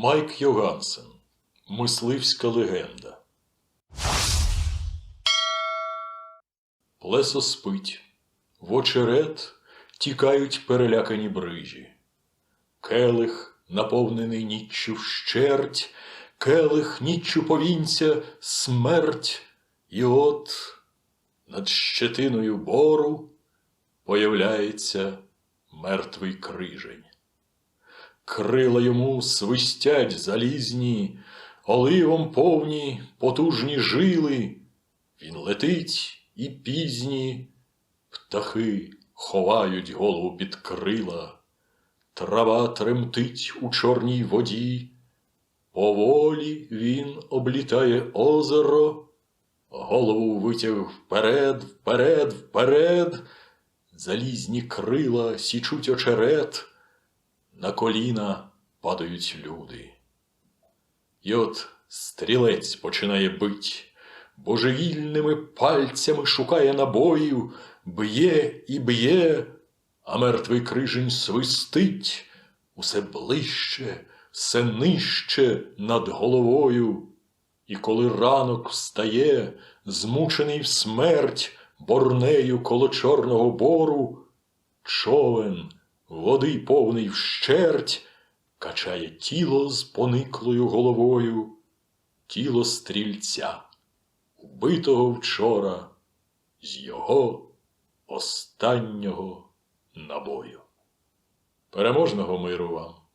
Майк Йогансен. Мисливська легенда. Плесо спить. В очерет тікають перелякані брижі. Келих, наповнений ніччю вщерть, келих ніччю повінця смерть. І от над щетиною бору появляється мертвий крижень. Крила йому свистять залізні, оливом повні потужні жили. Він летить і пізні птахи ховають голову під крила, трава тремтить у чорній воді, поволі він облітає озеро, голову витяг вперед, вперед, вперед, залізні крила січуть очерет, на коліна падають люди. І от стрілець починає бить, божевільними пальцями шукає набоїв, б'є і б'є, а мертвий крижень свистить усе ближче, все нижче над головою. І коли ранок встає, змучений в смерть борнею коло Чорного бору, човен, води повний вщерть, качає тіло з пониклою головою, тіло стрільця, убитого вчора з його останнього набою. Переможного миру вам!